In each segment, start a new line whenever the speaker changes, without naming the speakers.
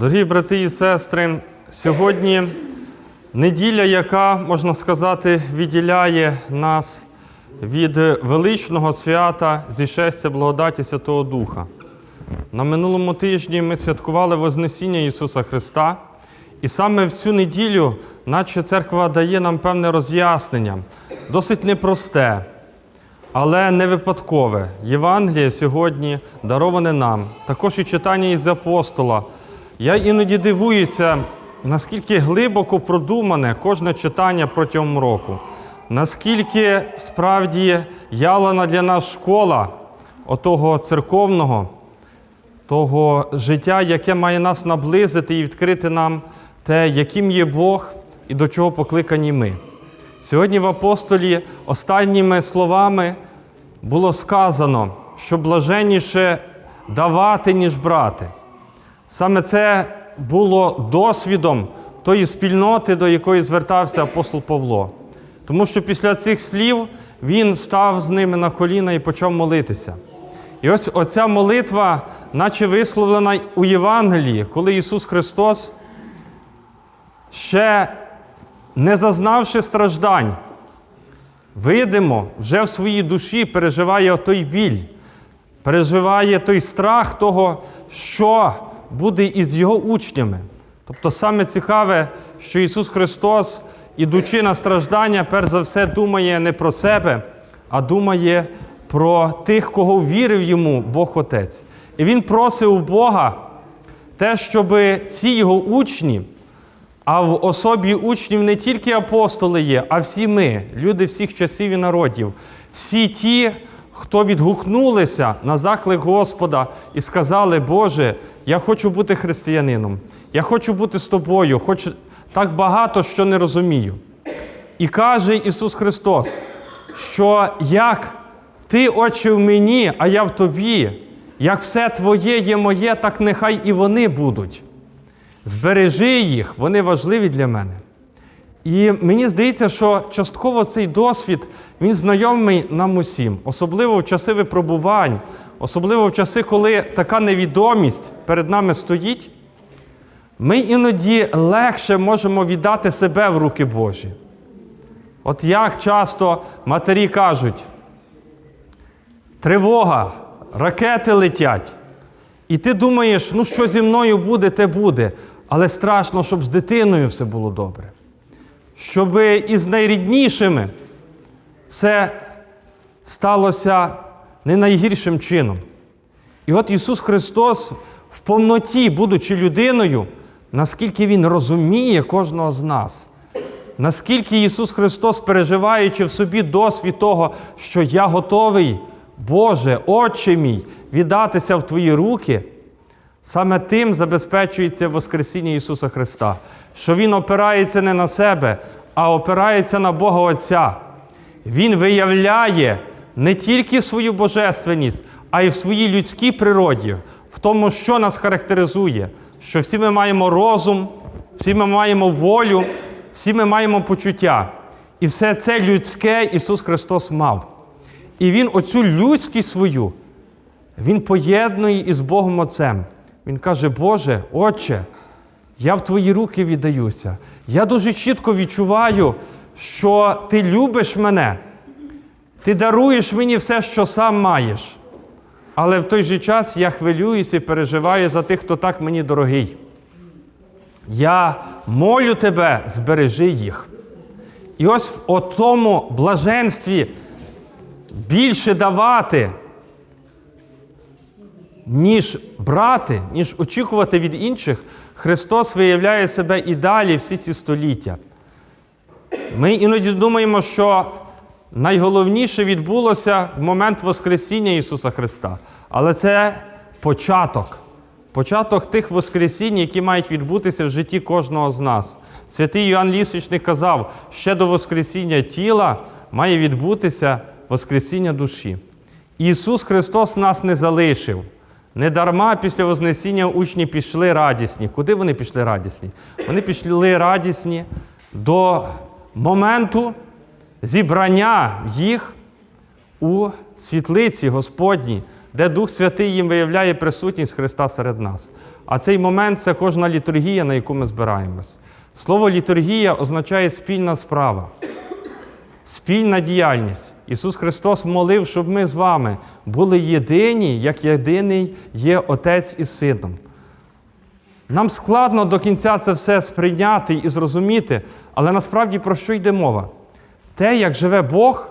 Дорогі брати і сестри, сьогодні неділя, яка, можна сказати, відділяє нас від величного свята зішестя благодаті Святого Духа. На минулому тижні ми святкували Вознесіння Ісуса Христа, і саме в цю неділю, наче церква дає нам певне роз'яснення, досить непросте, але не випадкове. Євангеліє сьогодні дароване нам, також і читання із апостола. Я іноді дивуюся, наскільки глибоко продумане кожне читання протягом року, наскільки справді явлена для нас школа отого церковного, того життя, яке має нас наблизити і відкрити нам те, яким є Бог і до чого покликані ми. Сьогодні в апостолі останніми словами було сказано, що блаженніше давати, ніж брати. Саме це було досвідом тої спільноти, до якої звертався апостол Павло. Тому що після цих слів він став з ними на коліна і почав молитися. І ось оця молитва, наче висловлена у Євангелії, коли Ісус Христос, ще не зазнавши страждань, видимо, вже в своїй душі переживає той біль, переживає той страх того, що буде із його учнями. Тобто саме цікаве, що Ісус Христос, ідучи на страждання, перш за все думає не про себе, а думає про тих, кого вірив йому Бог Отець. І Він просив Бога те, щоб ці його учні, а в особі учнів не тільки апостоли є, а всі ми, люди всіх часів і народів, всі ті, хто відгукнулися на заклик Господа і сказали, Боже, я хочу бути християнином, я хочу бути з тобою, хоч так багато що не розумію. І каже Ісус Христос, що як Ти, Отче, в мені, а я в тобі, як все Твоє є моє, так нехай і вони будуть. Збережи їх, вони важливі для мене. І мені здається, що частково цей досвід він знайомий нам усім, особливо в часи випробувань, особливо в часи, коли така невідомість перед нами стоїть, ми іноді легше можемо віддати себе в руки Божі. От як часто матері кажуть, тривога, ракети летять. І ти думаєш, ну що зі мною буде, те буде. Але страшно, щоб з дитиною все було добре. Щоб із найріднішими все сталося не найгіршим чином. І от Ісус Христос в повноті, будучи людиною, наскільки Він розуміє кожного з нас, наскільки Ісус Христос, переживаючи в собі досвід того, що я готовий, Боже, Отче мій, віддатися в Твої руки, саме тим забезпечується Воскресіння Ісуса Христа, що Він опирається не на себе, а опирається на Бога Отця. Він виявляє не тільки свою божественність, а й в своїй людській природі, в тому, що нас характеризує, що всі ми маємо розум, всі ми маємо волю, всі ми маємо почуття. І все це людське Ісус Христос мав. І Він оцю людськість свою, Він поєднує із Богом Отцем. Він каже, Боже, Отче, я в Твої руки віддаюся. Я дуже чітко відчуваю, що Ти любиш мене, Ти даруєш мені все, що сам маєш. Але в той же час я хвилююся і переживаю за тих, хто так мені дорогий. Я молю тебе, збережи їх. І ось в тому блаженстві більше давати, ніж брати, ніж очікувати від інших, Христос виявляє себе і далі всі ці століття. Ми іноді думаємо, що найголовніше відбулося в момент Воскресіння Ісуса Христа. Але це початок. Початок тих Воскресінь, які мають відбутися в житті кожного з нас. Святий Йоанн Лісвічник казав, ще до Воскресіння тіла має відбутися Воскресіння душі. Ісус Христос нас не залишив. Недарма після Вознесіння учні пішли радісні. Куди вони пішли радісні? Вони пішли радісні до моменту зібрання їх у світлиці Господній, де Дух Святий їм виявляє присутність Христа серед нас. А цей момент це кожна літургія, на яку ми збираємось. Слово літургія означає спільна справа, спільна діяльність. Ісус Христос молив, щоб ми з вами були єдині, як єдиний є Отець із Сином. Нам складно до кінця це все сприйняти і зрозуміти, але насправді про що йде мова? Те, як живе Бог,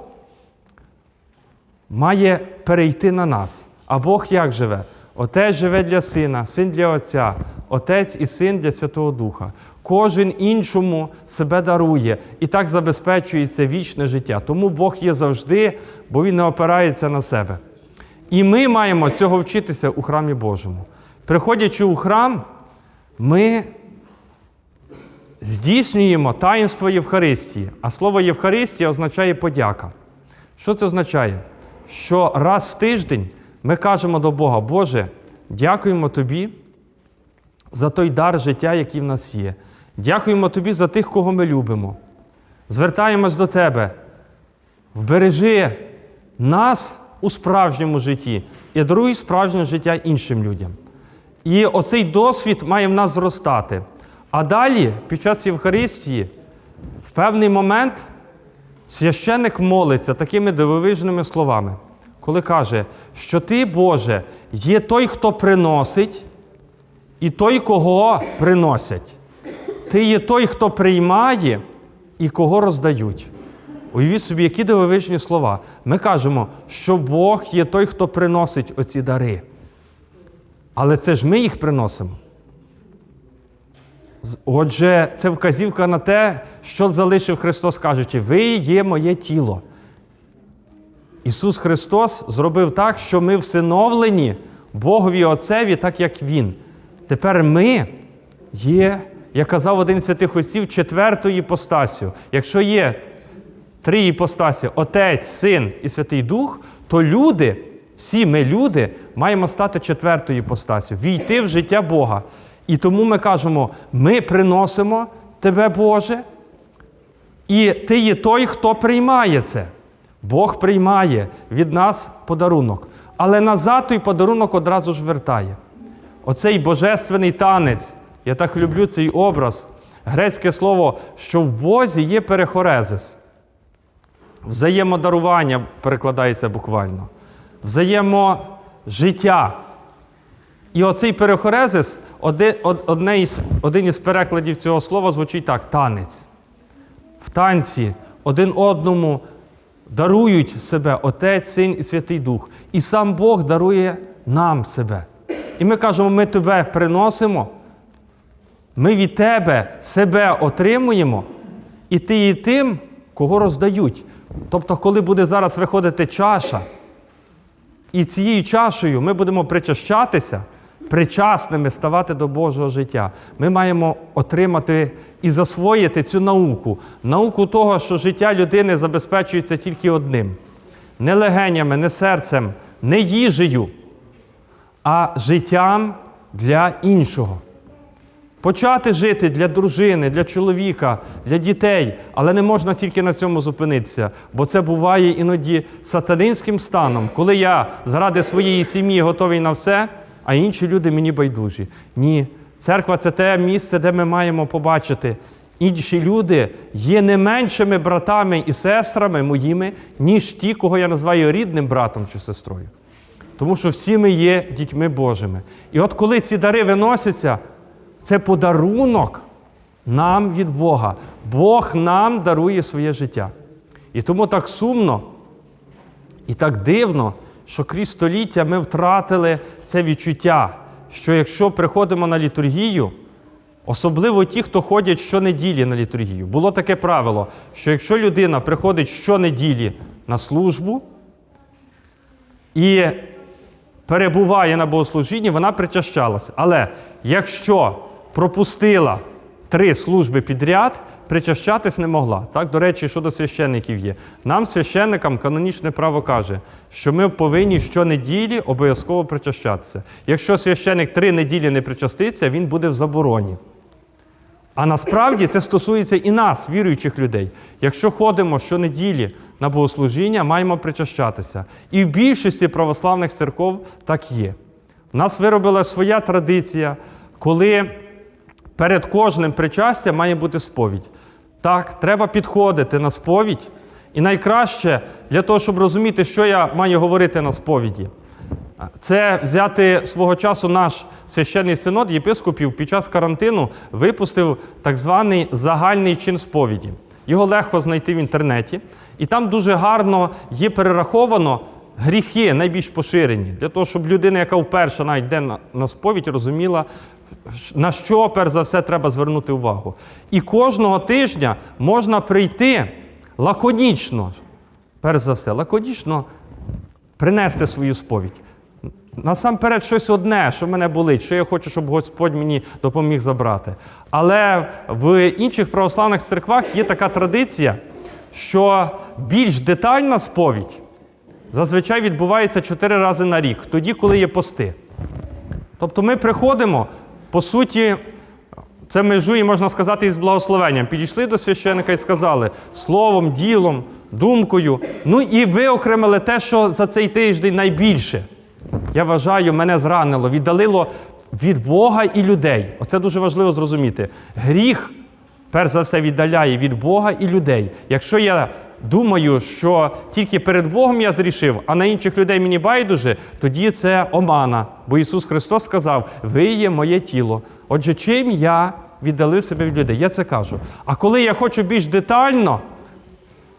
має перейти на нас. А Бог як живе? Отець живе для сина, син для Отця, Отець і син для Святого Духа. Кожен іншому себе дарує і так забезпечується вічне життя. Тому Бог є завжди, бо Він не опирається на себе. І ми маємо цього вчитися у храмі Божому. Приходячи у храм, ми здійснюємо таїнство Євхаристії. А слово Євхаристія означає подяка. Що це означає? Що раз в тиждень ми кажемо до Бога, Боже, дякуємо Тобі за той дар життя, який в нас є. Дякуємо Тобі за тих, кого ми любимо. Звертаємось до Тебе. Вбережи нас у справжньому житті і даруй справжнє життя іншим людям. І оцей досвід має в нас зростати. А далі, під час Євхаристії, в певний момент священник молиться такими дивовижними словами, коли каже, що ти, Боже, є той, хто приносить, і той, кого приносять. Ти є той, хто приймає і кого роздають. Уявіть собі, які дивовижні слова. Ми кажемо, що Бог є той, хто приносить оці дари. Але це ж ми їх приносимо. Отже, це вказівка на те, що залишив Христос, кажучи, ви є моє тіло. Ісус Христос зробив так, що ми всиновлені Богові Отцеві, так як Він. Тепер ми є, як казав один святих отців, четвертою іпостасю. Якщо є три іпостасі Отець, Син і Святий Дух, то люди, всі ми люди, маємо стати четвертою іпостасю, війти в життя Бога. І тому ми кажемо: ми приносимо Тебе, Боже, і Ти є той, хто приймає це. Бог приймає від нас подарунок. Але назад той подарунок одразу ж вертає. Оцей божественний танець, я так люблю цей образ, грецьке слово, що в Бозі є перехорезис. Взаємодарування перекладається буквально. Взаєможиття. І оцей перехорезис, одне із, один із перекладів цього слова звучить так: танець. В танці один одному дарують себе Отець, Син і Святий Дух. І сам Бог дарує нам себе. І ми кажемо, ми тебе приносимо, ми від тебе себе отримуємо, і ти є тим, кого роздають. Тобто, коли буде зараз виходити чаша, і цією чашею ми будемо причащатися, причасними ставати до Божого життя. Ми маємо отримати і засвоїти цю науку. Науку того, що життя людини забезпечується тільки одним: не легенями, не серцем, не їжею, а життям для іншого. Почати жити для дружини, для чоловіка, для дітей, але не можна тільки на цьому зупинитися, бо це буває іноді сатанинським станом, коли я заради своєї сім'ї готовий на все, а інші люди мені байдужі. Ні, церква це те місце, де ми маємо побачити. Інші люди є не меншими братами і сестрами моїми, ніж ті, кого я називаю рідним братом чи сестрою. Тому що всі ми є дітьми Божими. І от коли ці дари виносяться, це подарунок нам від Бога. Бог нам дарує своє життя. І тому так сумно і так дивно, що крізь століття ми втратили це відчуття, що якщо приходимо на літургію, особливо ті, хто ходять щонеділі на літургію, було таке правило, що якщо людина приходить щонеділі на службу і перебуває на богослужінні, вона причащалася. Але якщо пропустила три служби підряд, причащатись не могла. Так, до речі, щодо священників є. Нам, священникам, канонічне право каже, що ми повинні щонеділі обов'язково причащатися. Якщо священник три неділі не причаститься, він буде в забороні. А насправді це стосується і нас, віруючих людей. Якщо ходимо щонеділі на богослужіння, маємо причащатися. І в більшості православних церков так є. У нас виробила своя традиція. коли перед кожним причастям має бути сповідь. Так, треба підходити на сповідь. І найкраще для того, щоб розуміти, що я маю говорити на сповіді, це взяти свого часу наш священний синод єпископів під час карантину випустив так званий загальний чин сповіді. Його легко знайти в інтернеті, і там дуже гарно є перераховано гріхи найбільш поширені, для того, щоб людина, яка вперше навіть йде на, сповідь, розуміла, на що перш за все треба звернути увагу. І кожного тижня можна прийти лаконічно, перш за все, лаконічно принести свою сповідь. Насамперед, щось одне, що мене болить, що я хочу, щоб Господь мені допоміг забрати. Але в інших православних церквах є така традиція, що більш детальна сповідь зазвичай відбувається чотири рази на рік, тоді, коли є пости. Тобто ми приходимо, по суті, це межує, можна сказати, із благословенням. Підійшли до священика і сказали словом, ділом, думкою. Ну і виокремили те, що за цей тиждень найбільше. Я вважаю, мене зранило, віддалило від Бога і людей. Оце дуже важливо зрозуміти. Гріх, перш за все, віддаляє від Бога і людей. Якщо я думаю, що тільки перед Богом я зрішив, а на інших людей мені байдуже, тоді це омана. Бо Ісус Христос сказав: Ви є моє тіло. Отже, чим я віддалив себе від людей? Я це кажу. А коли я хочу більш детально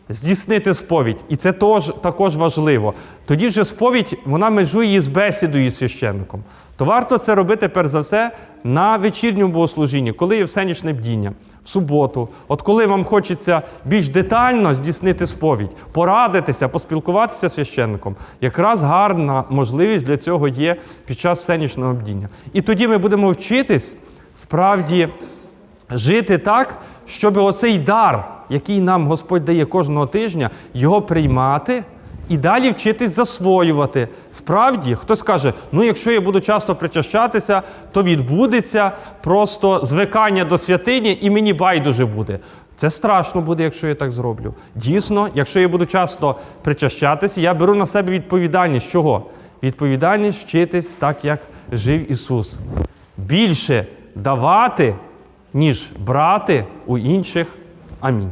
здійснити сповідь, і це тож, також важливо. Тоді вже сповідь вона межує із бесідою із священником. То варто це робити, перш за все, на вечірньому богослужінні, коли є всенічне бдіння, в суботу. От коли вам хочеться більш детально здійснити сповідь, порадитися, поспілкуватися з священником, якраз гарна можливість для цього є під час всенічного бдіння. І тоді ми будемо вчитись справді жити так, щоб оцей дар, який нам Господь дає кожного тижня, його приймати і далі вчитись засвоювати. Справді, хтось каже, ну якщо я буду часто причащатися, то відбудеться просто звикання до святині і мені байдуже буде. Це страшно буде, якщо я так зроблю. Дійсно, якщо я буду часто причащатися, я беру на себе відповідальність. Чого? Відповідальність вчитись так, як жив Ісус. Більше давати, ніж брати у інших. Amém.